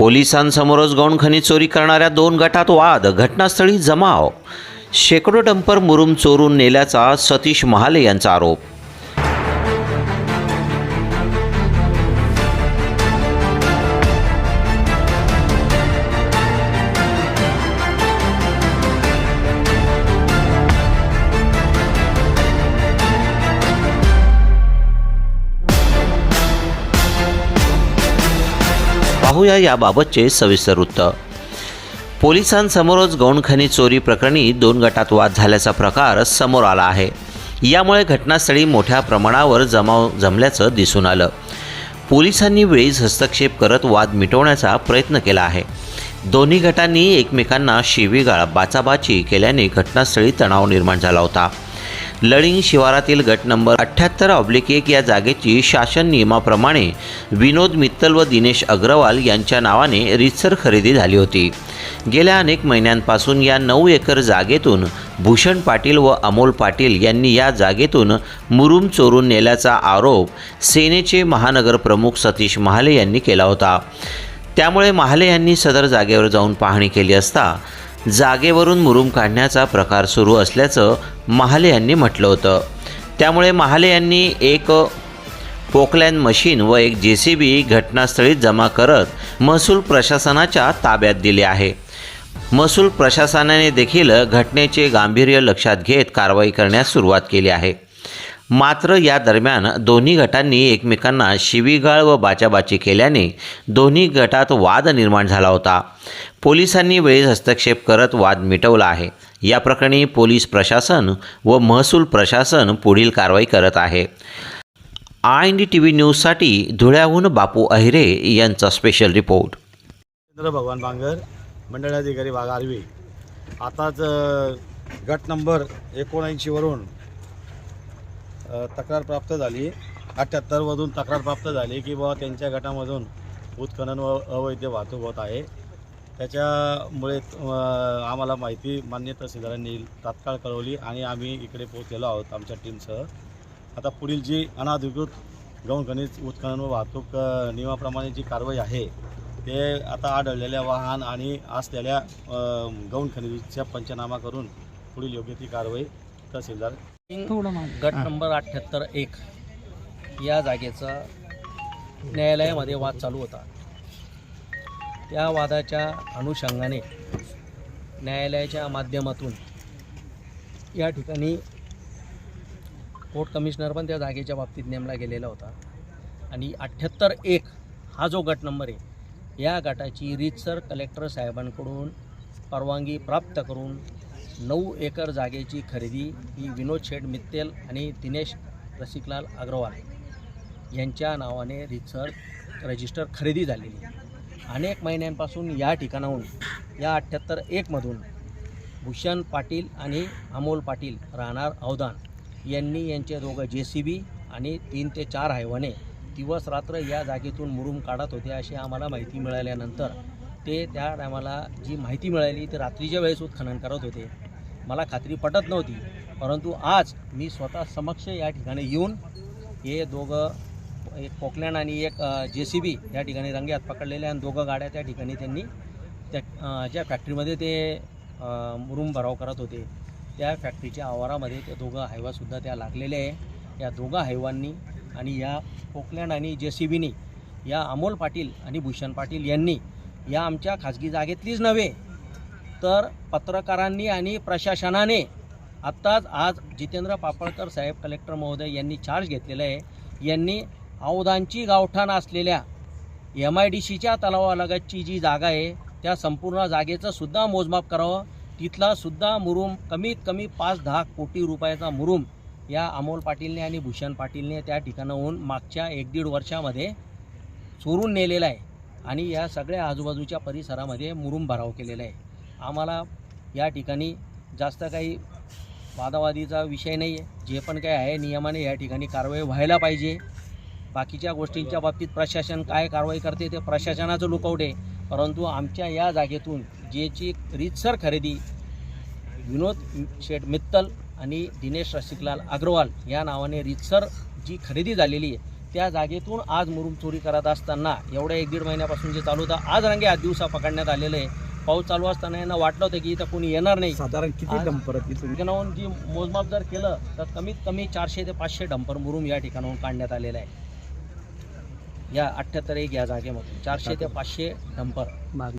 पोलिसांसमोरच गौण खनिज चोरी करणाऱ्या दोन गटात वाद घटनास्थळी जमाव. शेकडो डंपर मुरुम चोरून नेल्याचा सतीश महाले यांचा आरोप पाहूया याबाबतचे सविस्तर वृत्त. पोलिसांसमोरच गौणखनी चोरी प्रकरणी दोन गटात वाद झाल्याचा प्रकार समोर आला आहे. यामुळे घटनास्थळी मोठ्या प्रमाणावर जमाव जमल्याचं दिसून आलं. पोलिसांनी वेळीच हस्तक्षेप करत वाद मिटवण्याचा प्रयत्न केला आहे. दोन्ही गटांनी एकमेकांना शिवीगाळ बाचाबाची केल्याने घटनास्थळी तणाव निर्माण झाला होता. लळिंग शिवारातील गट नंबर अठ्ठ्याहत्तर ऑब्लिक एक या जागेची शासन नियमाप्रमाणे विनोद मित्तल व दिनेश अग्रवाल यांच्या नावाने रितसर खरेदी झाली होती. गेल्या अनेक महिन्यांपासून या नऊ एकर जागेतून भूषण पाटील व अमोल पाटील यांनी या जागेतून मुरुम चोरून नेल्याचा आरोप सेनेचे महानगर प्रमुख सतीश महाले यांनी केला होता. त्यामुळे महाले यांनी सदर जागेवर जाऊन पाहणी केली असता जागेवरून मुरुम काढण्याचा प्रकार सुरू असल्याचं महाले यांनी म्हटलं होतं. त्यामुळे महाले यांनी एक पोकलॅन मशीन व एक जे सी बी घटनास्थळी जमा करत महसूल प्रशासनाच्या ताब्यात दिले आहे. महसूल प्रशासनाने देखील घटनेचे गांभीर्य लक्षात घेत कारवाई करण्यास सुरुवात केली आहे. मात्र या दरम्यान दोन्ही गटांनी एकमेकांना शिवीगाळ व बाचाबाची केल्याने दोन्ही गटात वाद निर्माण झाला होता. पोलिसांनी वेळीच हस्तक्षेप करत वाद मिटवला आहे. या प्रकरणी पोलीस प्रशासन व महसूल प्रशासन पुढील कारवाई करत आहे. I N D T V न्यूजसाठी धुळ्याहून बापू अहिरे यांचा स्पेशल रिपोर्ट चंद्र भगवान बांगर मंडळाधिकारी वाघ आर्वी. आताच गट नंबर एकोणऐंशीवरून तक्रार प्राप्त झाली. अठ्ठ्याहत्तरमधून तक्रार प्राप्त झाली की बाबा त्यांच्या गटामधून उत्खनन व अवैध वाहतूक होत आहे. त्याच्यामुळे आम्हाला माहिती मान्य तहसीलदारांनी तात्काळ कळवली आणि आम्ही इकडे पोहोचलेलो आहोत आमच्या टीमसह. आता पुढील जी अनाधिकृत गौणखनिज उत्खनन व वाहतूक नियमाप्रमाणे जी कारवाई आहे ते आता आढळलेल्या वाहन आणि असलेल्या गौणखनिजच्या गौण पंचनामा करून पुढील योग्य ती कारवाई तहसीलदार गट नंबर अठ्ठ्याहत्तर एक. या जागेचा न्यायालयामध्ये वाद चालू होता. त्या वादाच्या अनुषंगाने न्यायालयाच्या माध्यमातून या ठिकाणी कोर्ट कमिशनर पण त्या जागेच्या बाबतीत नेमला गेलेला होता. आणि अठ्ठ्याहत्तर एक हा जो गट नंबर आहे या गटाची रीतसर कलेक्टर साहेबांकडून परवानगी प्राप्त करून नऊ एकर जागेची खरेदी ही विनोद शेठ मित्तेल आणि दिनेश रसिकलाल अग्रवाल यांच्या नावाने रितसर रजिस्टर खरेदी झालेली. अनेक महिन्यांपासून या ठिकाणाहून या अठ्ठ्याहत्तर एकमधून भूषण पाटील आणि अमोल पाटील राहणार अवदान. यांनी यांचे दोघं जे सी बी आणि तीन ते चार हायवाने दिवस रात्र या जागेतून मुरुम काढत होते अशी आम्हाला माहिती मिळाल्यानंतर ते त्या टायमाला जी माहिती मिळाली ते रात्रीच्या वेळेस उत्खनन करत होते. मला खात्री पटत नव्हती. परंतु आज मी स्वतः समक्ष या ठिकाणी येऊन हे दोघं एक पोकलँड आणि एक जे सी बी या ठिकाणी रंग्यात पकडलेले आणि दोघं गाड्या त्या ठिकाणी त्यांनी त्या ज्या फॅक्टरीमध्ये ते रूम मुरुम भराव करत होते त्या फॅक्टरीच्या आवारामध्ये ते दोघं हायवासुद्धा त्या लागलेले आहे. या दोघं हायवांनी आणि या पोकलँड आणि जे सी बीनी या अमोल पाटील आणि भूषण पाटील यांनी या आमच्या खाजगी जागेतलीच नव्हे तर पत्रकारांनी आणि प्रशासनाने आत्ताच आज जितेंद्र पापळकर साहेब कलेक्टर महोदय यांनी चार्ज घेतलेला आहे. यांनी अवधानची गावठाण असलेल्या एम आय डी सीच्या तलावालगतची जी जागा आहे त्या संपूर्ण जागेचं सुद्धा मोजमाप करावं. तिथला सुद्धा मुरुम कमीत कमी पाच दहा कोटी रुपयाचा मुरुम या अमोल पाटीलने आणि भूषण पाटीलने त्या ठिकाणाहून मागच्या एक दीड वर्षामध्ये चोरून नेलेला आहे. आणि या सगळ्या आजूबाजूच्या परिसरामध्ये मुरुम भराव केलेला आहे. आम्हाला या ठिकाणी जास्त काही वादावादीचा विषय नाही आहे. जे पण काही आहे नियमाने या ठिकाणी कारवाई व्हायला पाहिजे. बाकीच्या गोष्टींच्या बाबतीत प्रशासन काय कारवाई करते ते प्रशासनाचं लुकआउट आहे परंतु आमच्या या जागेतून जेची रीतसर खरेदी विनोद शेठ मित्तल आणि दिनेश रसिकलाल अग्रवाल या नावाने रीतसर जी खरेदी झालेली आहे त्या जागेतून आज मुरुम चोरी करत असताना एवढ्या एक दीड महिन्यापासून जे चालू होतं आज रंगे आठ दिवसा पकडण्यात आलेलं आहे. पाऊस चालू असताना यांना वाटलं होतं की इथं कोणी येणार नाही. साधारण किती आज- डंपर ठिकाणाहून जी मोजमाप जर केलं तर कमीत कमी चारशे ते पाचशे डंपर मुरुम या ठिकाणाहून काढण्यात आलेलं आहे. या अठ्ठ्याहत्तर एक या जागेमधून. चारशे ते पाचशे डंपर